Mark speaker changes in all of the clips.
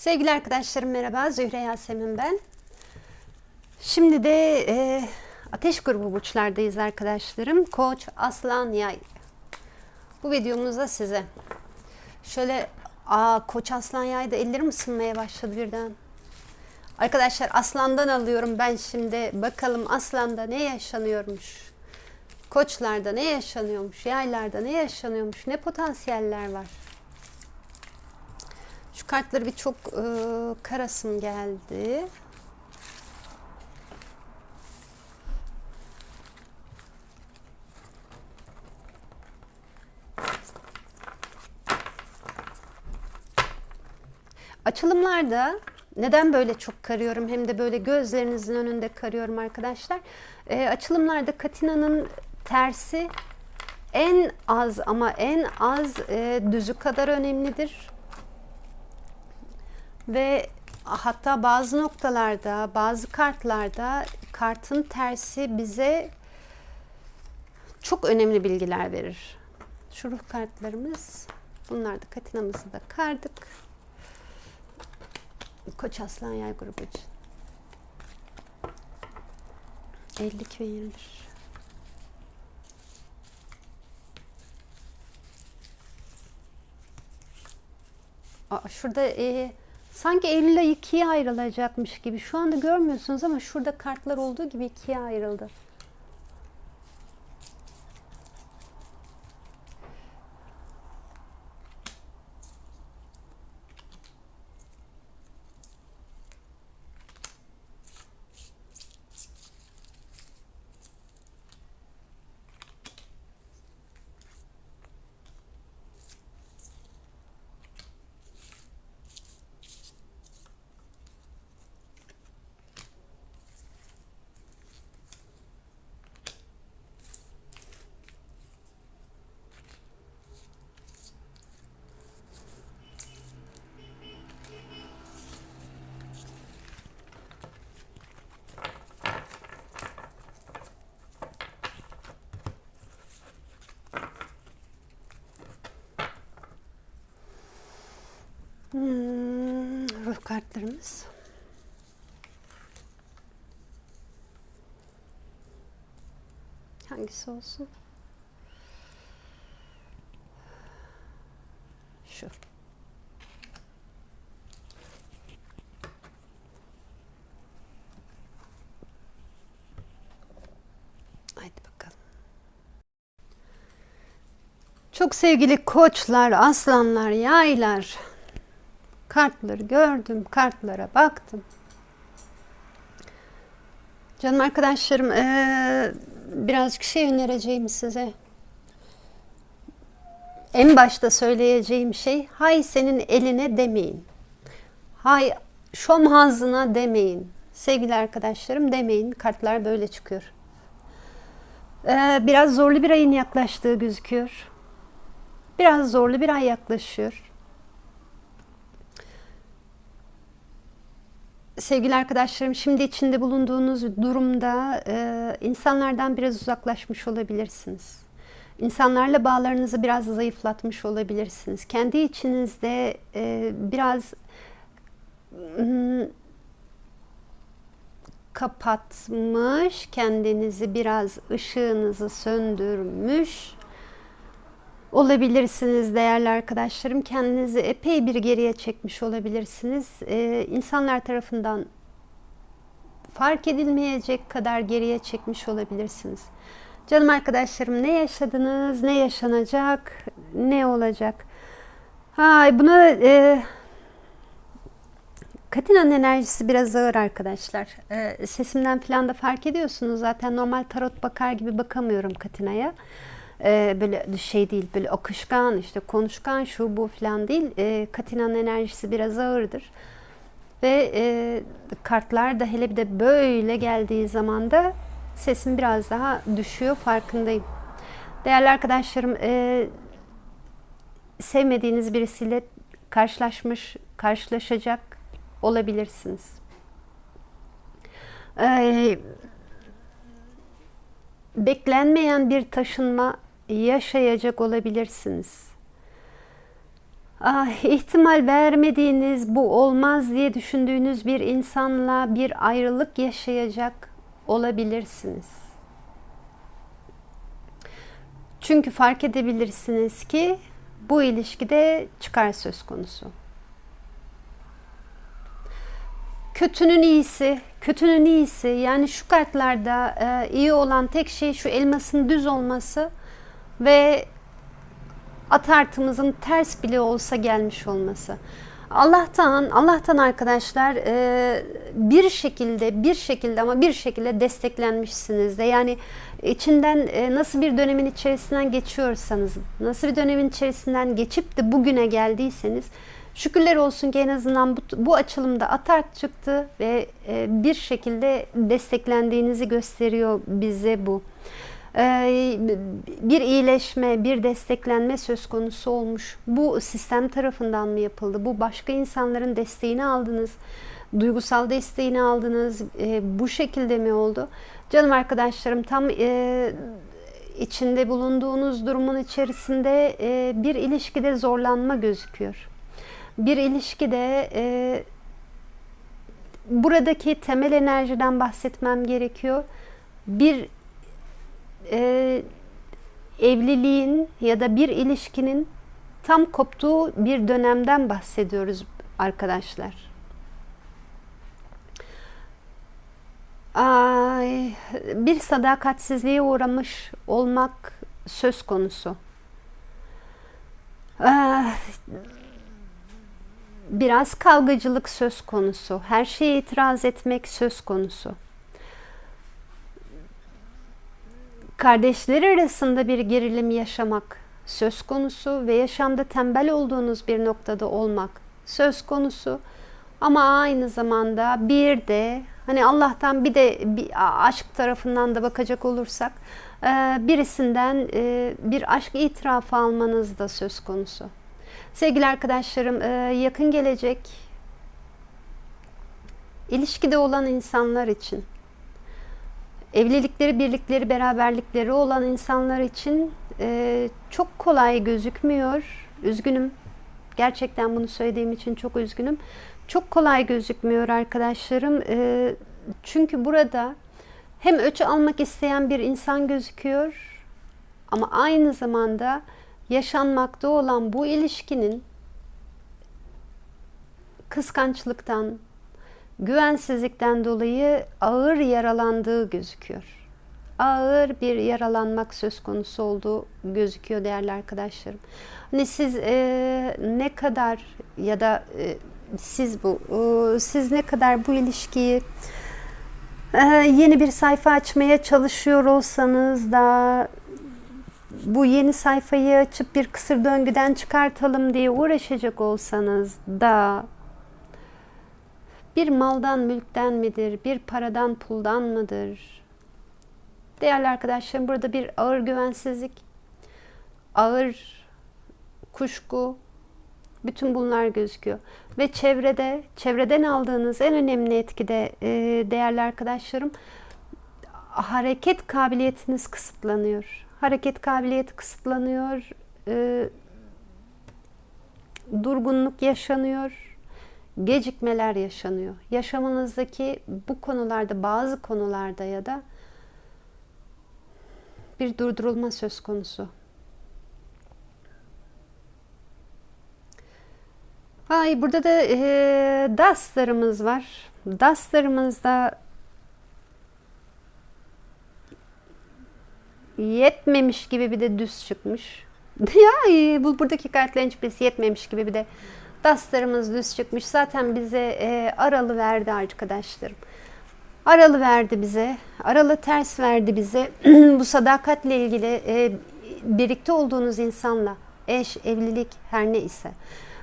Speaker 1: Sevgili arkadaşlarım merhaba. Zühre Yasemin ben. Şimdi de e, ateş grubu burçlardayız arkadaşlarım. Koç, aslan, yay. Bu videomuzda size. Şöyle aa koç, aslan, yay da ellerim ısınmaya başladı birden. Arkadaşlar aslandan alıyorum ben şimdi. Bakalım aslanda ne yaşanıyormuş. Koçlarda ne yaşanıyormuş, yaylarda ne yaşanıyormuş, ne potansiyeller var. Kartları bir çok e, karasım geldi. Açılımlarda neden böyle çok karıyorum hem de böyle gözlerinizin önünde karıyorum arkadaşlar. E, açılımlarda Katina'nın tersi en az ama en az e, düzü kadar önemlidir. Ve hatta bazı noktalarda, bazı kartlarda kartın tersi bize çok önemli bilgiler verir. Şu ruh kartlarımız, bunlar da katinamızı da kardık. Koç Aslan Yay grubu için. 52 ve 21. Aa, şurada e, sanki Eylül ayı ikiye ayrılacakmış gibi. Şu anda görmüyorsunuz ama şurada kartlar olduğu gibi ikiye ayrıldı. Hmm, ruh kartlarımız. Hangisi olsun? Şu. Haydi bakalım. Çok sevgili koçlar, aslanlar, yaylar. Kartları gördüm, kartlara baktım. Canım arkadaşlarım, eee, birazcık şey önereceğim size. En başta söyleyeceğim şey, hay senin eline demeyin. Hay şom hazına demeyin. Sevgili arkadaşlarım demeyin. Kartlar böyle çıkıyor. Eee, biraz zorlu bir ayın yaklaştığı gözüküyor. Biraz zorlu bir ay yaklaşıyor. Sevgili arkadaşlarım şimdi içinde bulunduğunuz durumda e, insanlardan biraz uzaklaşmış olabilirsiniz. İnsanlarla bağlarınızı biraz zayıflatmış olabilirsiniz. Kendi içinizde e, biraz hmm, kapatmış, kendinizi biraz ışığınızı söndürmüş olabilirsiniz değerli arkadaşlarım. Kendinizi epey bir geriye çekmiş olabilirsiniz. Ee, insanlar tarafından fark edilmeyecek kadar geriye çekmiş olabilirsiniz. Canım arkadaşlarım ne yaşadınız, ne yaşanacak, ne olacak? Hay buna e, Katina'nın enerjisi biraz ağır arkadaşlar. E, sesimden falan da fark ediyorsunuz. Zaten normal tarot bakar gibi bakamıyorum Katina'ya e, böyle şey değil böyle akışkan işte konuşkan şu bu falan değil. E, Katina'nın enerjisi biraz ağırdır. Ve e, kartlar da hele bir de böyle geldiği zaman da sesim biraz daha düşüyor farkındayım. Değerli arkadaşlarım e, sevmediğiniz birisiyle karşılaşmış, karşılaşacak olabilirsiniz. E, beklenmeyen bir taşınma yaşayacak olabilirsiniz. ah, ihtimal vermediğiniz, bu olmaz diye düşündüğünüz bir insanla bir ayrılık yaşayacak olabilirsiniz. Çünkü fark edebilirsiniz ki bu ilişkide çıkar söz konusu. Kötünün iyisi, kötünün iyisi. Yani şu kartlarda e, iyi olan tek şey şu elmasın düz olması ve atartımızın ters bile olsa gelmiş olması. Allah'tan, Allah'tan arkadaşlar e, bir şekilde, bir şekilde ama bir şekilde desteklenmişsiniz de. Yani içinden e, nasıl bir dönemin içerisinden geçiyorsanız, nasıl bir dönemin içerisinden geçip de bugüne geldiyseniz şükürler olsun ki en azından bu, bu açılımda atar çıktı ve e, bir şekilde desteklendiğinizi gösteriyor bize bu. Ee, bir iyileşme, bir desteklenme söz konusu olmuş. Bu sistem tarafından mı yapıldı? Bu başka insanların desteğini aldınız, duygusal desteğini aldınız. Ee, bu şekilde mi oldu? Canım arkadaşlarım tam e, içinde bulunduğunuz durumun içerisinde e, bir ilişkide zorlanma gözüküyor. Bir ilişkide e, buradaki temel enerjiden bahsetmem gerekiyor. Bir e, evliliğin ya da bir ilişkinin tam koptuğu bir dönemden bahsediyoruz arkadaşlar. Ay, bir sadakatsizliğe uğramış olmak söz konusu. Ah, biraz kavgacılık söz konusu. Her şeye itiraz etmek söz konusu. Kardeşler arasında bir gerilim yaşamak söz konusu ve yaşamda tembel olduğunuz bir noktada olmak söz konusu. Ama aynı zamanda bir de hani Allah'tan bir de bir aşk tarafından da bakacak olursak birisinden bir aşk itirafı almanız da söz konusu. Sevgili arkadaşlarım yakın gelecek ilişkide olan insanlar için evlilikleri, birlikleri, beraberlikleri olan insanlar için e, çok kolay gözükmüyor. Üzgünüm. Gerçekten bunu söylediğim için çok üzgünüm. Çok kolay gözükmüyor arkadaşlarım. E, çünkü burada hem öç almak isteyen bir insan gözüküyor ama aynı zamanda yaşanmakta olan bu ilişkinin kıskançlıktan, güvensizlikten dolayı ağır yaralandığı gözüküyor. Ağır bir yaralanmak söz konusu olduğu gözüküyor değerli arkadaşlarım. Hani siz e, ne kadar ya da e, siz bu e, siz ne kadar bu ilişkiyi e, yeni bir sayfa açmaya çalışıyor olsanız da bu yeni sayfayı açıp bir kısır döngüden çıkartalım diye uğraşacak olsanız da bir maldan, mülkten midir? Bir paradan, puldan mıdır? Değerli arkadaşlarım burada bir ağır güvensizlik, ağır kuşku, bütün bunlar gözüküyor. Ve çevrede, çevreden aldığınız en önemli etkide e, değerli arkadaşlarım hareket kabiliyetiniz kısıtlanıyor. Hareket kabiliyeti kısıtlanıyor. E, durgunluk yaşanıyor gecikmeler yaşanıyor. Yaşamınızdaki bu konularda bazı konularda ya da bir durdurulma söz konusu. Ay burada da e, daslarımız var. Daslarımızda yetmemiş gibi bir de düz çıkmış. ya bu buradaki kartların hiçbirisi yetmemiş gibi bir de Dastlarımız düz çıkmış. Zaten bize e, aralı verdi arkadaşlarım. Aralı verdi bize. Aralı ters verdi bize. Bu sadakatle ilgili e, birlikte olduğunuz insanla eş, evlilik her ne ise.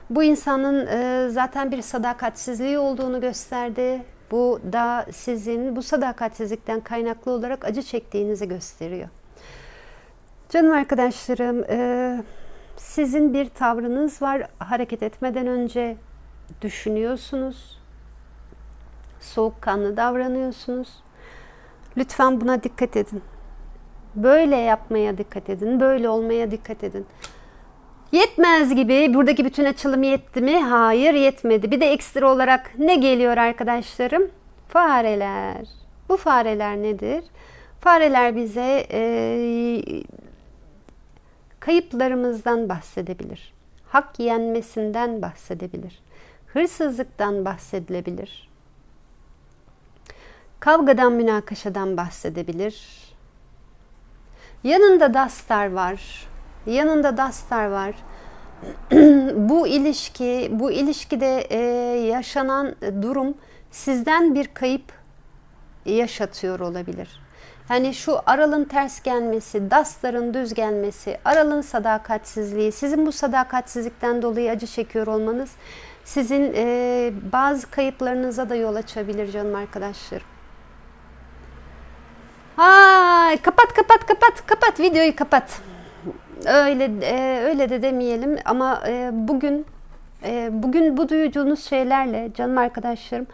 Speaker 1: Bu insanın e, zaten bir sadakatsizliği olduğunu gösterdi. Bu da sizin bu sadakatsizlikten kaynaklı olarak acı çektiğinizi gösteriyor. Canım arkadaşlarım, e, sizin bir tavrınız var. Hareket etmeden önce düşünüyorsunuz. Soğukkanlı davranıyorsunuz. Lütfen buna dikkat edin. Böyle yapmaya dikkat edin. Böyle olmaya dikkat edin. Yetmez gibi buradaki bütün açılım yetti mi? Hayır yetmedi. Bir de ekstra olarak ne geliyor arkadaşlarım? Fareler. Bu fareler nedir? Fareler bize e, kayıplarımızdan bahsedebilir. Hak yenmesinden bahsedebilir. Hırsızlıktan bahsedilebilir. Kavgadan, münakaşadan bahsedebilir. Yanında dastar var. Yanında dastar var. bu ilişki, bu ilişkide e, yaşanan durum sizden bir kayıp yaşatıyor olabilir. Yani şu aralın ters gelmesi, dastarın düz gelmesi, aralın sadakatsizliği, sizin bu sadakatsizlikten dolayı acı çekiyor olmanız sizin e, bazı kayıplarınıza da yol açabilir canım arkadaşlarım. Ay kapat kapat kapat kapat videoyu kapat. Öyle e, öyle de demeyelim ama e, bugün e, bugün bu duyduğunuz şeylerle canım arkadaşlarım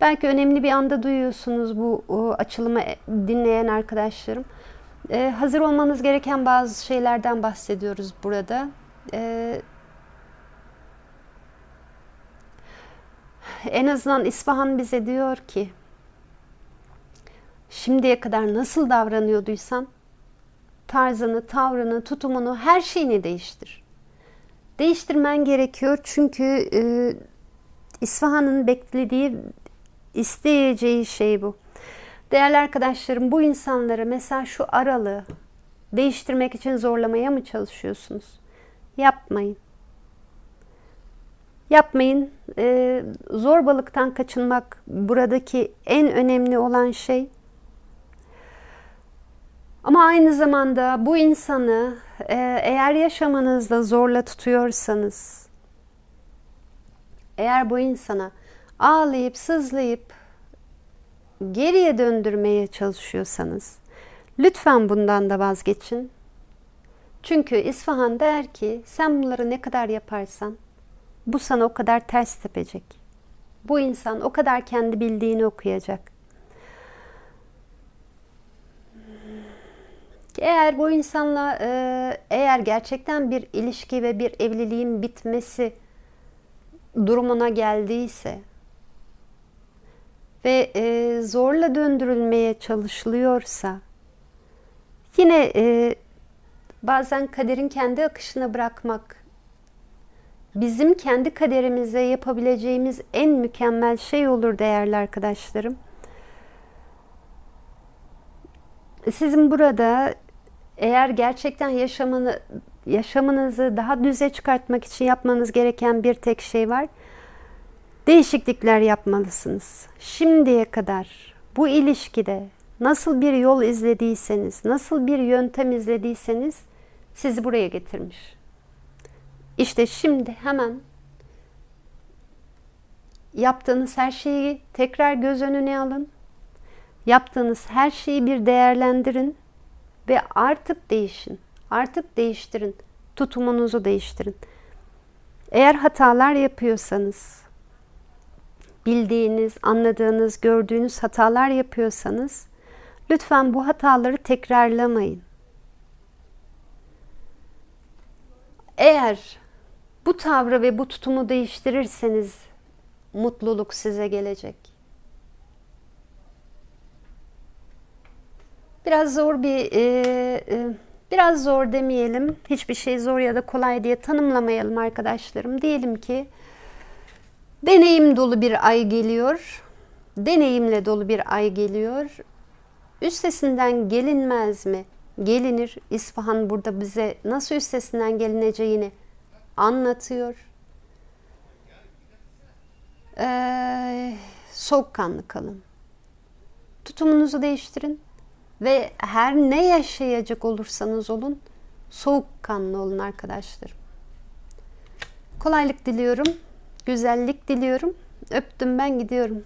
Speaker 1: belki önemli bir anda duyuyorsunuz bu açılımı dinleyen arkadaşlarım. E, hazır olmanız gereken bazı şeylerden bahsediyoruz burada. E, en azından İsfahan bize diyor ki şimdiye kadar nasıl davranıyorduysan tarzını, tavrını, tutumunu, her şeyini değiştir. Değiştirmen gerekiyor çünkü e, İsfahan'ın beklediği, isteyeceği şey bu. Değerli arkadaşlarım bu insanları mesela şu aralığı değiştirmek için zorlamaya mı çalışıyorsunuz? Yapmayın. Yapmayın. E, zorbalıktan kaçınmak buradaki en önemli olan şey. Ama aynı zamanda bu insanı e, eğer yaşamanızda zorla tutuyorsanız, eğer bu insana ağlayıp sızlayıp geriye döndürmeye çalışıyorsanız, lütfen bundan da vazgeçin. Çünkü İsfahan der ki sen bunları ne kadar yaparsan bu sana o kadar ters tepecek. Bu insan o kadar kendi bildiğini okuyacak. Eğer bu insanla e, eğer gerçekten bir ilişki ve bir evliliğin bitmesi durumuna geldiyse ve e, zorla döndürülmeye çalışılıyorsa yine e, bazen kaderin kendi akışına bırakmak bizim kendi kaderimize yapabileceğimiz en mükemmel şey olur değerli arkadaşlarım. Sizin burada eğer gerçekten yaşamını, yaşamınızı daha düze çıkartmak için yapmanız gereken bir tek şey var. Değişiklikler yapmalısınız. Şimdiye kadar bu ilişkide nasıl bir yol izlediyseniz, nasıl bir yöntem izlediyseniz sizi buraya getirmiş. İşte şimdi hemen yaptığınız her şeyi tekrar göz önüne alın. Yaptığınız her şeyi bir değerlendirin ve artık değişin. Artık değiştirin. Tutumunuzu değiştirin. Eğer hatalar yapıyorsanız, bildiğiniz, anladığınız, gördüğünüz hatalar yapıyorsanız lütfen bu hataları tekrarlamayın. Eğer bu tavrı ve bu tutumu değiştirirseniz mutluluk size gelecek. Biraz zor bir, e, e, biraz zor demeyelim. Hiçbir şey zor ya da kolay diye tanımlamayalım arkadaşlarım. Diyelim ki deneyim dolu bir ay geliyor. Deneyimle dolu bir ay geliyor. Üstesinden gelinmez mi? Gelinir. İsfahan burada bize nasıl üstesinden gelineceğini anlatıyor. Ee, soğukkanlı kalın. Tutumunuzu değiştirin. Ve her ne yaşayacak olursanız olun soğukkanlı olun arkadaşlarım. Kolaylık diliyorum. Güzellik diliyorum. Öptüm ben gidiyorum.